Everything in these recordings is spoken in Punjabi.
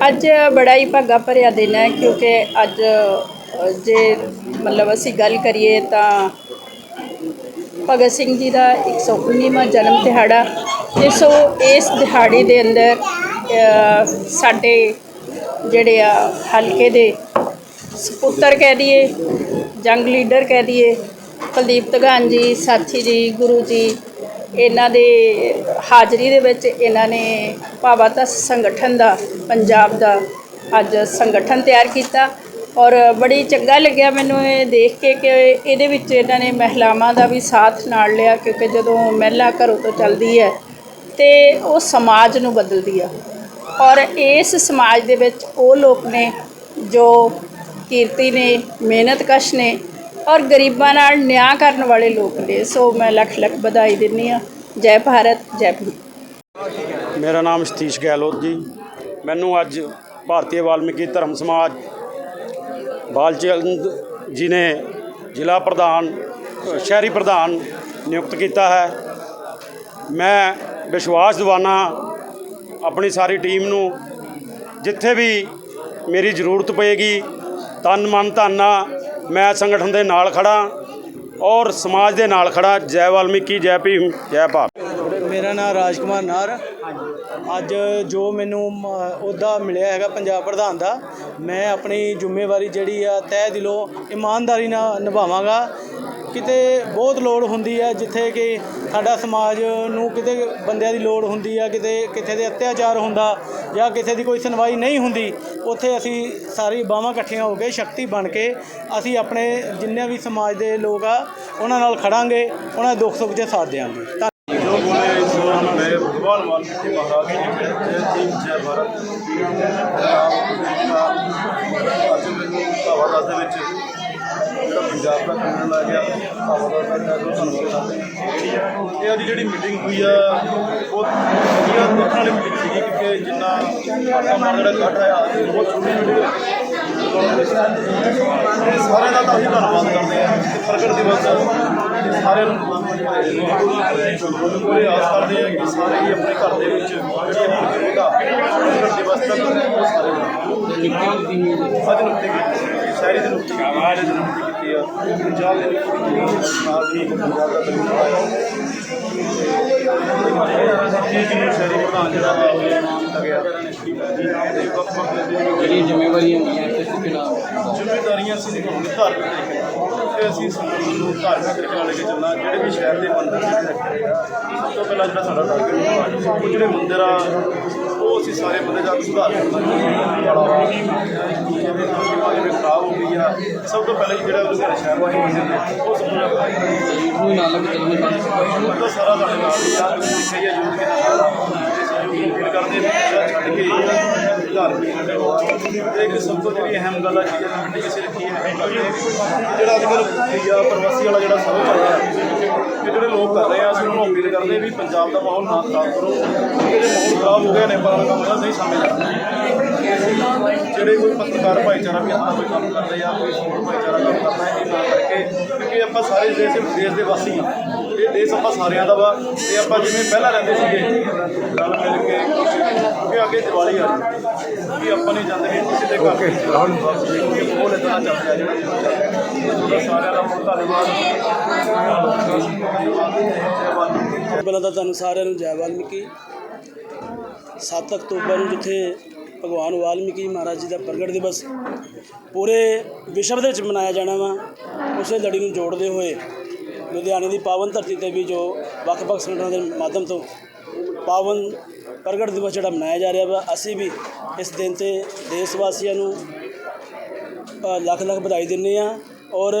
ਅੱਜ ਬੜਾ ਹੀ ਭਾਗਾ ਭਰਿਆ ਦਿਨ ਹੈ, ਕਿਉਂਕਿ ਅੱਜ ਜੇ ਮਤਲਬ ਅਸੀਂ ਗੱਲ ਕਰੀਏ ਤਾਂ ਭਗਤ ਸਿੰਘ ਜੀ ਦਾ 119ਵਾਂ ਜਨਮ ਦਿਹਾੜਾ ਤੇ ਸੋ ਇਸ ਦਿਹਾੜੇ ਦੇ ਅੰਦਰ ਸਾਡੇ ਜਿਹੜੇ ਆ ਹਲਕੇ ਦੇ ਸਪੁੱਤਰ ਕਹਿ ਦਈਏ, ਜੰਗ ਲੀਡਰ ਕਹਿ ਦਈਏ, ਕੁਲਦੀਪ ਧਗਾਨ ਜੀ, ਸਾਥੀ ਜੀ, ਗੁਰੂ ਜੀ ਇਹਨਾਂ ਦੇ ਹਾਜ਼ਰੀ ਦੇ ਵਿੱਚ ਇਹਨਾਂ ਨੇ ਭਾਵਾਤਾ ਸੰਗਠਨ ਦਾ, ਪੰਜਾਬ ਦਾ ਅੱਜ ਸੰਗਠਨ ਤਿਆਰ ਕੀਤਾ। ਔਰ ਬੜੀ ਚੰਗਾ ਲੱਗਿਆ ਮੈਨੂੰ ਇਹ ਦੇਖ ਕੇ ਕਿ ਇਹਦੇ ਵਿੱਚ ਇਹਨਾਂ ਨੇ ਮਹਿਲਾਵਾਂ ਦਾ ਵੀ ਸਾਥ ਨਾਲ ਲਿਆ, ਕਿਉਂਕਿ ਜਦੋਂ ਮਹਿਲਾ ਘਰੋਂ ਤੋਂ ਚੱਲਦੀ ਹੈ ਤੇ ਉਹ ਸਮਾਜ ਨੂੰ ਬਦਲਦੀ ਆ। ਔਰ ਇਸ ਸਮਾਜ ਦੇ ਵਿੱਚ ਉਹ ਲੋਕ ਨੇ ਜੋ ਕੀਰਤੀ ਨੇ, ਮਿਹਨਤਕਸ਼ ਨੇ ਔਰ ਗਰੀਬਾਂ ਨਾਲ ਨਿਆਂ ਕਰਨ ਵਾਲੇ ਲੋਕ ਨੇ। ਸੋ ਮੈਂ ਲੱਖ ਲੱਖ ਵਧਾਈ ਦਿੰਦੀ ਆ ਜੈ ਭਾਰਤ, ਜੈ ਭੀਮ ਮੇਰਾ ਨਾਮ ਸਤੀਸ਼ ਗਹਿਲੋਤ ਜੀ। ਮੈਨੂੰ ਅੱਜ ਭਾਰਤੀ ਵਾਲਮੀਕੀ ਧਰਮ ਸਮਾਜ ਬਾਲਚੰਦ ਜੀ ਨੇ ਜ਼ਿਲ੍ਹਾ ਪ੍ਰਧਾਨ, ਸ਼ਹਿਰੀ ਪ੍ਰਧਾਨ ਨਿਯੁਕਤ ਕੀਤਾ ਹੈ। ਮੈਂ ਵਿਸ਼ਵਾਸ ਦਿਵਾਨਾ ਆਪਣੀ ਸਾਰੀ ਟੀਮ ਨੂੰ, ਜਿੱਥੇ ਵੀ ਮੇਰੀ ਜ਼ਰੂਰਤ ਪਏਗੀ, ਤਨ ਮਨ ਧਨ ਮੈਂ ਸੰਗਠਨ ਦੇ ਨਾਲ ਖੜਾ ਔਰ ਸਮਾਜ ਦੇ ਨਾਲ ਖੜਾ। ਜੈ ਵਾਲਮੀਕੀ, ਜੈ ਭੀਮ, ਜੈ ਭਾਰਤ। ਮੇਰਾ ਨਾਮ ਰਾਜਕੁਮਾਰ ਨਾਰ। ਅੱਜ ਜੋ ਮੈਨੂੰ ਉਹਦਾ ਮਿਲਿਆ ਹੈਗਾ ਪੰਜਾਬ ਪ੍ਰਧਾਨ ਦਾ, ਮੈਂ ਆਪਣੀ ਜ਼ਿੰਮੇਵਾਰੀ ਜਿਹੜੀ ਆ ਤਹਿ ਦਿਲੋਂ ਇਮਾਨਦਾਰੀ ਨਾਲ ਨਿਭਾਵਾਂਗਾ। ਕਿਤੇ ਬਹੁਤ ਲੋੜ ਹੁੰਦੀ ਹੈ ਜਿੱਥੇ ਕਿ ਸਾਡਾ ਸਮਾਜ ਨੂੰ ਕਿਤੇ ਬੰਦਿਆਂ ਦੀ ਲੋੜ ਹੁੰਦੀ ਆ, ਕਿਤੇ ਕਿਤੇ ਦੇ ਅਤਿਆਚਾਰ ਹੁੰਦਾ ਜਾਂ ਕਿਸੇ ਦੀ ਕੋਈ ਸੁਣਵਾਈ ਨਹੀਂ ਹੁੰਦੀ ਉੱਥੇ ਅਸੀਂ ਸਾਰੀ ਬਾਹਾਂ ਇਕੱਠੀਆਂ ਹੋ ਕੇ ਸ਼ਕਤੀ ਬਣ ਕੇ ਅਸੀਂ ਆਪਣੇ ਜਿੰਨੇ ਵੀ ਸਮਾਜ ਦੇ ਲੋਕ ਆ ਉਹਨਾਂ ਨਾਲ ਖੜਾਂਗੇ ਉਹਨਾਂ ਦੇ ਦੁੱਖ ਸੁੱਖ 'ਚ ਸਾਥ ਦੇਵਾਂਗੇ ਧੰਨ- जो बोले सो मैं भगवान वाल्मीकि महाराज की जय भीम जय भारत ਅੱਜ ਮੈਨੂੰ ਹਵਾਦਾਸ ਦੇ ਵਿੱਚ ਜਿਹੜਾ ਪੰਜਾਬ ਦਾ ਕਾਨੂੰਨ ਲਾ ਗਿਆ। ਹਵਾਦਾਸ ਦਾ ਜਿਹੜਾ ਤੁਹਾਨੂੰ ਦੱਸਦੇ ਇਹ ਅੱਜ ਜਿਹੜੀ ਮੀਟਿੰਗ ਹੋਈ ਆ, ਬਹੁਤ ਵਧੀਆ ਦੇਖਣ ਵਾਲੀ ਮੀਟਿੰਗ ਸੀਗੀ, ਕਿਉਂਕਿ ਜਿੰਨਾ ਆਪਾਂ ਜਿਹੜਾ ਇਕੱਠ ਆਇਆ, ਬਹੁਤ ਛੋਟੀ ਮੀਟਿੰਗ ਸਾਰਿਆਂ ਦਾ ਤਾਂ ਅਸੀਂ ਧੰਨਵਾਦ ਕਰਦੇ ਹਾਂ। ਕਿ ਪ੍ਰਗਟ ਦਿਵਸ ਸਾਰਿਆਂ ਨੂੰ ਪੂਰੇ ਆਸ ਕਰਦੇ ਹਾਂ ਕਿ ਸਾਰੇ ਹੀ ਆਪਣੇ ਘਰ ਦੇ ਵਿੱਚ ਜੇ ਮੁਲਕ ਹੋਗਾ ਪ੍ਰਗਟ ਦਿਵਸ ਤੱਕ ਉਹ ਸਾਰੇ ਅੱਜ ਨੁਕਤੇ ਕੀਤੀ ਸ਼ਹਿਰੀ ਦੇ ਕੀਤੀ ਆਲੇ ਦੇ ਨੁਕਤੇ ਕੀਤੀ ਆ ਪੰਜਾਬ ਦੇ ਕੀਤੀ ਨਾਲ ਵੀ ਪੰਜਾਬ ਦਾ ਜੀ ਜੀ ਸ਼ਹਿਰੀ ਪ੍ਰਧਾਨ ਜਿਹੜਾ ਵਾ ਉਹ ਕੀਤਾ ਗਿਆ। ਤੇ ਵੱਖ ਵੱਖ ਜਿਹੜੀ ਜ਼ਿੰਮੇਵਾਰੀਆਂ ਹੁੰਦੀਆਂ ਤਰੀਕੇ ਨਾਲ। ਜ਼ਿੰਮੇਵਾਰੀਆਂ ਅਸੀਂ ਨਿਭਾਉਣੀ ਧਾਰਮਿਕ ਤਰੀਕੇ ਨਾਲ ਤੇ ਅਸੀਂ ਸੰਗਠਨ ਨੂੰ ਧਾਰਮਿਕ ਤਰੀਕੇ ਨਾਲ ਲੈ ਕੇ ਚੱਲਣਾ ਜਿਹੜੇ ਵੀ ਸ਼ਹਿਰ ਦੇ ਮੰਦਿਰ ਜਿਹੜੇ ਰੱਖੇ ਆ ਸਭ ਤੋਂ ਪਹਿਲਾਂ ਜਿਹੜਾ ਸਾਡਾ ਟਾਰਗੇਟ ਉਹ ਜਿਹੜੇ ਮੰਦਿਰ ਆ ਉਹ ਅਸੀਂ ਸਾਰੇ ਬੰਦੇ ਜਾ ਕੇ ਸੁਧਾਰ ਜਿਵੇਂ ਖਰਾਬ ਹੋ ਗਈ ਆ। ਸਭ ਤੋਂ ਪਹਿਲਾਂ ਜਿਹੜਾ ਲੁਧਿਆਣਾ ਸ਼ਹਿਰ ਨੇ ਉਹ ਜ਼ਿਆਦਾ ਕੋਈ ਨਾਲ ਲੱਗ ਚੱਲਣਾ ਸਾਰਾ ਸਾਡੇ ਨਾਲ ਹੀ ਆ ਤੁਸੀਂ ਕਹੀਏ ਯੂਥ ਕਿਹਦਾ ਸਾਰਾ ਕਰਦੇ ਨੇ ਛੱਡ ਕੇ ਧਾਰਮਿਕ ਇਹ ਇੱਕ ਸਭ ਤੋਂ ਜਿਹੜੀ ਅਹਿਮ ਗੱਲ ਆ, ਜਿਹੜੀ ਕਮੇਟੀ ਕਿਸੇ ਰੱਖੀ ਹੈ ਜਿਹੜਾ ਅੱਜ ਕੱਲ੍ਹ ਆ ਪ੍ਰਵਾਸੀ ਵਾਲਾ ਜਿਹੜਾ ਸਭ ਚੱਲ ਰਿਹਾ ਕਿ ਜਿਹੜੇ ਲੋਕ ਕਰ ਰਹੇ ਆ, ਅਸੀਂ ਉਹਨਾਂ ਨੂੰ ਅਪੀਲ ਕਰਦੇ ਵੀ ਪੰਜਾਬ ਦਾ ਮਾਹੌਲ ਨਾ ਖਰਾਬ ਕਰੋ। ਕਿਉਂਕਿ ਜੇ ਮਾਹੌਲ ਖਰਾਬ ਹੋ ਗਿਆ ਨੇਪਾਲ ਦਾ ਕੰਮ ਨਹੀਂ ਸਾਹਮਣੇ ਜਾਂਦਾ ਜਿਹੜੇ ਕੋਈ ਪੱਤਰਕਾਰ ਭਾਈਚਾਰਾ ਵੀ ਆਪਣਾ ਕੋਈ ਕੰਮ ਕਰਦੇ ਆ, ਕੋਈ ਹੋਰ ਭਾਈਚਾਰਾ ਕੰਮ ਕਰਦਾ ਹੈ ਇਹ ਨਾ ਕਰਕੇ, ਕਿਉਂਕਿ ਆਪਾਂ ਸਾਰੇ ਦੇਸ਼ ਦੇਸ਼ ਦੇ ਵਾਸੀ ਹਾਂ ਇਹ ਦੇਸ਼ ਆਪਾਂ ਸਾਰਿਆਂ ਦਾ ਵਾ ਤੇ ਆਪਾਂ ਜਿਵੇਂ ਪਹਿਲਾਂ ਰਹਿੰਦੇ ਸੀਗੇ, ਰਲ ਮਿਲ ਕੇ ਅੱਗੇ ਦੀਵਾਲੀ ਆ ਰਹੀ ਹੈ। ਵੀ ਆਪਾਂ ਨਹੀਂ ਜਾਂਦੇ? ਵੀ ਕਿਸੇ ਦੇ ਘਰ ਕਿਉਂਕਿ ਮਾਹੌਲ ਇਦਾਂ ਚੱਲ ਰਿਹਾ ਜਿਹੜਾ ਸਾਰਿਆਂ ਦਾ ਬਹੁਤ ਧੰਨਵਾਦ। ਪਹਿਲਾਂ ਤਾਂ ਤੁਹਾਨੂੰ ਸਾਰਿਆਂ ਨੂੰ ਜੈ ਵਾਲਮੀਕੀ। 7 ਅਕਤੂਬਰ ਨੂੰ ਜਿੱਥੇ ਭਗਵਾਨ ਵਾਲਮੀਕੀ ਮਹਾਰਾਜ ਜੀ ਦਾ ਪ੍ਰਗਟ ਦਿਵਸ ਪੂਰੇ ਵਿਸ਼ਵ ਦੇ ਵਿੱਚ ਮਨਾਇਆ ਜਾਣਾ ਵਾ ਉਸੇ ਲੜੀ ਨੂੰ ਜੋੜਦੇ ਹੋਏ ਲੁਧਿਆਣੇ ਦੀ ਪਾਵਨ ਧਰਤੀ ਤੇ ਵੀ ਜੋ ਵੱਖ-ਵੱਖ ਸੰਗਠਨਾਂ ਦੇ ਮਾਧਿਅਮ ਤੋਂ ਪਾਵਨ ਪ੍ਰਗਟ ਦਿਵਸ ਜਿਹੜਾ ਮਨਾਇਆ ਜਾ ਰਿਹਾ ਵਾ, ਅਸੀਂ ਵੀ ਇਸ ਦਿਨ ਤੇ ਦੇਸ਼ ਵਾਸੀਆਂ ਨੂੰ ਲੱਖ ਲੱਖ ਵਧਾਈ ਦਿੰਦੇ ਆ ਔਰ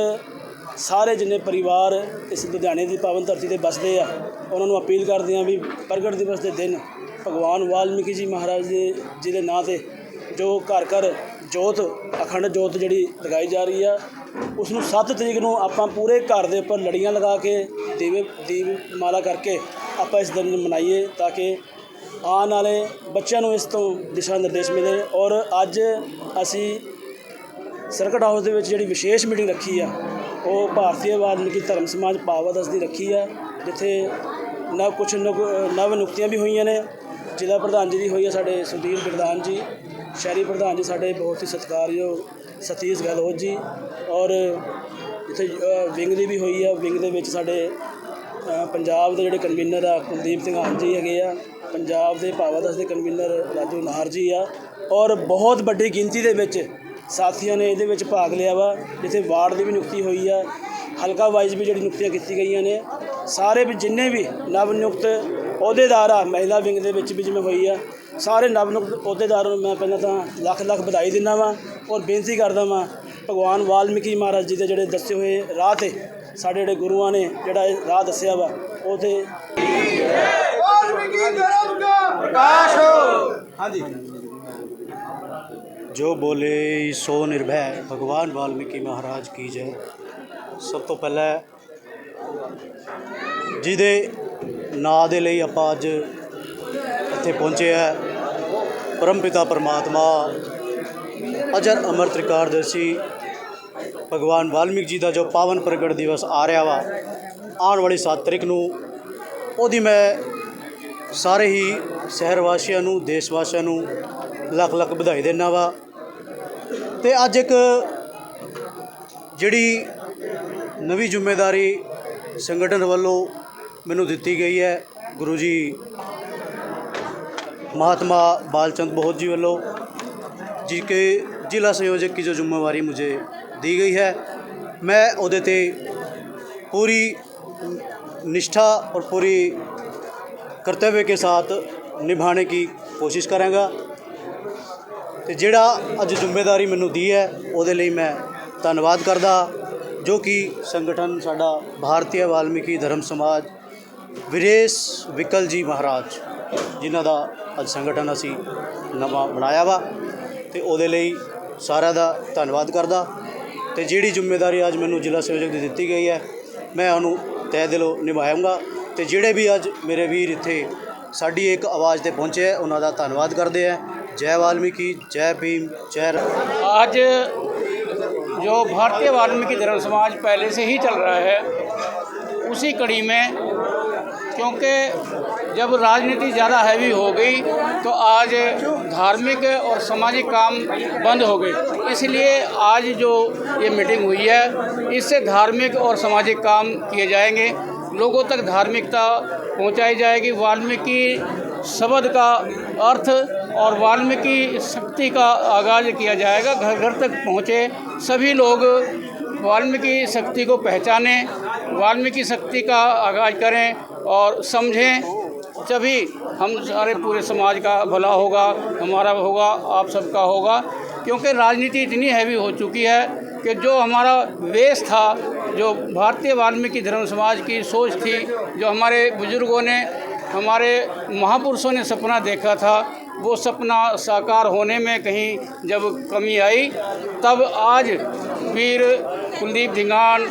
ਸਾਰੇ ਜਿੰਨੇ ਪਰਿਵਾਰ ਇਸ ਲੁਧਿਆਣੇ ਦੀ ਪਾਵਨ ਧਰਤੀ ਤੇ ਵੱਸਦੇ ਆ, ਉਹਨਾਂ ਨੂੰ ਅਪੀਲ ਕਰਦੇ ਆ ਵੀ ਪ੍ਰਗਟ ਦਿਵਸ ਦੇ ਦਿਨ ਭਗਵਾਨ ਵਾਲਮੀਕੀ ਜੀ ਮਹਾਰਾਜ ਦੇ, ਜੀ ਦੇ ਨਾਂ ਤੇ ਜੋ ਘਰ ਘਰ ਜੋਤ, ਅਖੰਡ ਜੋਤ ਜਿਹੜੀ ਲਗਾਈ ਜਾ ਰਹੀ ਆ, ਉਸ ਨੂੰ 7 ਤਰੀਕ ਨੂੰ ਆਪਾਂ ਪੂਰੇ ਘਰ ਦੇ ਉੱਪਰ ਲੜੀਆਂ ਲਗਾ ਕੇ ਦੀਵੇ, ਦੀਪ ਮਾਲਾ ਕਰਕੇ ਆਪਾਂ ਇਸ ਦਿਨ ਮਨਾਈਏ ਤਾਂ ਕਿ ਆਉਣ ਵਾਲੇ ਬੱਚਿਆਂ ਨੂੰ ਇਸ ਤੋਂ ਦਿਸ਼ਾ ਨਿਰਦੇਸ਼ ਮਿਲੇ ਔਰ ਅੱਜ ਅਸੀਂ ਸਰਕਟ ਹਾਊਸ ਦੇ ਵਿੱਚ ਜਿਹੜੀ ਵਿਸ਼ੇਸ਼ ਮੀਟਿੰਗ ਰੱਖੀ ਆ, ਉਹ ਭਾਰਤੀ ਵਾਲਮੀਕੀ ਧਰਮ ਸਮਾਜ ਪਾਵਦਸ ਦੀ ਰੱਖੀ ਆ, ਜਿੱਥੇ ਨਵ ਕੁਝ ਨਵ ਨਵ ਨੁਕਤੀਆਂ ਵੀ ਹੋਈਆਂ ਨੇ। ਜ਼ਿਲ੍ਹਾ ਪ੍ਰਧਾਨ ਜੀ ਦੀ ਹੋਈ ਆ ਸਾਡੇ ਸੁਧੀਰ ਗੁਰਦਾਨ ਜੀ, ਸ਼ਹਿਰੀ ਪ੍ਰਧਾਨ ਜੀ ਸਾਡੇ ਬਹੁਤ ਹੀ ਸਤਿਕਾਰਯੋਗ ਸਤੀਸ਼ ਗਹਿਲੋਤ ਜੀ ਔਰ ਜਿੱਥੇ ਵਿੰਗ ਦੀ ਵੀ ਹੋਈ ਆ। ਵਿੰਗ ਦੇ ਵਿੱਚ ਸਾਡੇ ਪੰਜਾਬ ਦੇ ਜਿਹੜੇ ਕਨਵੀਨਰ ਆ, ਕੁਲਦੀਪ ਸਿੰਘਾਨ ਜੀ ਹੈਗੇ ਆ। ਪੰਜਾਬ ਦੇ ਭਾਵਾਦਸ ਦੇ ਕਨਵੀਨਰ ਰਾਜੂ ਨਾਹਰ ਜੀ ਆ ਔਰ ਬਹੁਤ ਵੱਡੀ ਗਿਣਤੀ ਦੇ ਵਿੱਚ ਸਾਥੀਆਂ ਨੇ ਇਹਦੇ ਵਿੱਚ ਭਾਗ ਲਿਆ ਵਾ, ਜਿੱਥੇ ਵਾਰਡ ਦੀ ਵੀ ਨਿਯੁਕਤੀ ਹੋਈ ਆ, ਹਲਕਾ ਵਾਈਜ਼ ਵੀ ਜਿਹੜੀ ਨਿਯੁਕਤੀਆਂ ਕੀਤੀ ਗਈਆਂ ਨੇ, ਸਾਰੇ ਵੀ ਜਿੰਨੇ ਵੀ ਨਵ ਨਿਯੁਕਤ ਅਹੁਦੇਦਾਰ ਆ, ਮਹਿਲਾ ਵਿੰਗ ਦੇ ਵਿੱਚ ਵੀ ਜਿਵੇਂ ਹੋਈ ਆ, ਸਾਰੇ ਨਵ ਨਿਯੁਕਤ ਅਹੁਦੇਦਾਰਾਂ ਨੂੰ ਮੈਂ ਪਹਿਲਾਂ ਤਾਂ ਲੱਖ ਲੱਖ ਵਧਾਈ ਦਿੰਦਾ ਵਾਂ ਔਰ ਬੇਨਤੀ ਕਰਦਾ ਵਾਂ, ਭਗਵਾਨ ਵਾਲਮੀਕੀ ਮਹਾਰਾਜ ਜੀ ਦੇ ਜਿਹੜੇ ਦੱਸੇ ਹੋਏ ਰਾਹ ਤੇ ਸਾਡੇ ਜਿਹੜੇ ਗੁਰੂਆਂ ਨੇ ਜਿਹੜਾ ਇਹ ਰਾਹ ਦੱਸਿਆ ਵਾ, ਉਹ ਤੇ ਹਾਂਜੀ। ਜੋ ਬੋਲੇ ਸੋ ਨਿਰਭੈ, ਭਗਵਾਨ ਵਾਲਮੀਕੀ ਮਹਾਰਾਜ ਕੀ ਜੈ। ਸਭ ਤੋਂ ਪਹਿਲਾਂ ਜਿਹਦੇ ਨਾਂ ਦੇ ਲਈ ਆਪਾਂ ਅੱਜ ਇੱਥੇ ਪਹੁੰਚੇ ਹੈ ਪਰਮਪਿਤਾ ਪਰਮਾਤਮਾ, ਅਜਰ ਅਮਰ ਤ੍ਰਿਕਾਰਦਰਸ਼ੀ ਭਗਵਾਨ ਵਾਲਮੀਕ ਜੀ ਦਾ ਜੋ ਪਾਵਨ ਪ੍ਰਗਟ ਦਿਵਸ ਆ ਰਿਹਾ ਵਾ, ਆਉਣ ਵਾਲੀ 7 ਤਰੀਕ ਨੂੰ, ਉਹਦੀ ਮੈਂ ਸਾਰੇ ਹੀ ਸ਼ਹਿਰ ਵਾਸੀਆਂ ਨੂੰ ਦੇਸ਼ ਵਾਸੀਆਂ ਨੂੰ ਲੱਖ ਲੱਖ ਵਧਾਈ ਦੇਣਾ ਵਾ ਤੇ ਅੱਜ ਇੱਕ ਜਿਹੜੀ ਨਵੀਂ ਜ਼ਿੰਮੇਵਾਰੀ ਸੰਗਠਨ ਵੱਲੋਂ ਮੈਨੂੰ ਦਿੱਤੀ ਗਈ ਹੈ ਗੁਰੂ ਜੀ महात्मा बालचंद बहुत जी वालों जी के जिला संयोजक की जो जिम्मेवारी मुझे दी गई है मैं ਉਹਦੇ ਤੇ पूरी निष्ठा और पूरी कर्तव्य के साथ ਨਿਭਾਣੇ ਕੀ ਕੋਸ਼ਿਸ਼ ਕਰਾਂਗਾ। ਤੇ ਜਿਹੜਾ ਅੱਜ ਜ਼ਿੰਮੇਵਾਰੀ ਮੈਨੂੰ ਦੀ ਹੈ, ਉਹਦੇ ਲਈ ਮੈਂ ਧੰਨਵਾਦ ਕਰਦਾ, ਜੋ ਕਿ ਸੰਗਠਨ ਸਾਡਾ ਭਾਰਤੀ ਵਾਲਮੀਕੀ ਧਰਮ ਸਮਾਜ ਵਿਰੇਸ਼ ਵਿਕਲ ਜੀ ਮਹਾਰਾਜ, ਜਿਨ੍ਹਾਂ ਦਾ ਅੱਜ ਸੰਗਠਨ ਅਸੀਂ ਨਵਾਂ ਬਣਾਇਆ ਵਾ, ਤੇ ਉਹਦੇ ਲਈ ਸਾਰਿਆਂ ਦਾ ਧੰਨਵਾਦ ਕਰਦਾ। ਤੇ ਜਿਹੜੀ ਜ਼ਿੰਮੇਵਾਰੀ ਅੱਜ ਮੈਨੂੰ ਜ਼ਿਲ੍ਹਾ ਸੇਵਕ ਦੀ ਦਿੱਤੀ ਗਈ ਹੈ, ਮੈਂ ਉਹਨੂੰ ਤੈਅ ਦਿਲੋਂ ਨਿਭਾਉਂਗਾ ਤੇ ਜਿਹੜੇ ਵੀ ਅੱਜ ਮੇਰੇ ਵੀਰ ਇੱਥੇ ਸਾਡੀ ਇੱਕ ਆਵਾਜ਼ ਤੇ ਪਹੁੰਚੇ ਹੈ ਉਹਨਾਂ ਦਾ ਧੰਨਵਾਦ ਕਰਦੇ ਹੈ ਜੈ ਵਾਲਮੀਕੀ ਜੈ ਭੀਮ ਜੈ ਰਾਮ आज जो भारतीय वाल्मीकि धर्म समाज पहले से ही चल रहा है उसी कड़ी में क्योंकि जब राजनीति ज़्यादा हैवी हो गई तो आज धार्मिक और सामाजिक काम बंद हो गए इसलिए आज जो ये मीटिंग हुई है इससे धार्मिक और सामाजिक काम किए जाएंगे लोगों तक धार्मिकता पहुंचाई जाएगी। वाल्मीकि शब्द का अर्थ और वाल्मीकि शक्ति का आगाज़ किया जाएगा। घर घर तक पहुँचे सभी लोग वाल्मीकि शक्ति को पहचानें, वाल्मीकि शक्ति का आगाज़ करें और समझें। तभी हम सारे पूरे समाज का भला होगा, हमारा होगा, आप सबका होगा। क्योंकि राजनीति इतनी हैवी हो चुकी है कि जो हमारा वेश था जो भारतीय वाल्मीकि धर्म समाज की सोच थी, जो हमारे बुज़ुर्गों ने, हमारे महापुरुषों ने सपना देखा था, वो सपना साकार होने में कहीं जब कमी आई, तब आज वीर कुलदीप धिंगान,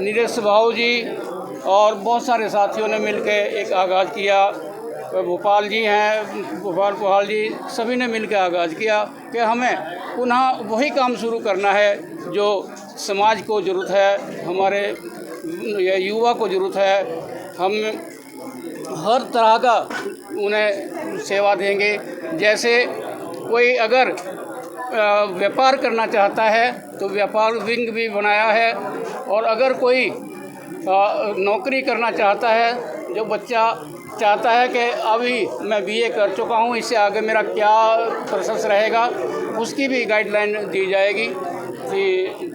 नीरज भाऊ जी और बहुत सारे साथियों ने मिलकर एक आगाज़ किया। भोपाल जी हैं, भोपाल पोहाल जी, सभी ने मिलकर आगाज़ किया कि हमें पुनः वही काम शुरू करना है, जो समाज को ज़रूरत है, हमारे युवा को ज़रूरत है, हम हर तरह का उन्हें सेवा देंगे। जैसे कोई अगर व्यापार करना चाहता है तो व्यापार विंग भी बनाया है और अगर कोई नौकरी करना चाहता है, जो बच्चा चाहता है कि अभी मैं बीए कर चुका हूँ, इससे आगे मेरा क्या प्रोसेस रहेगा, उसकी भी गाइडलाइन दी जाएगी कि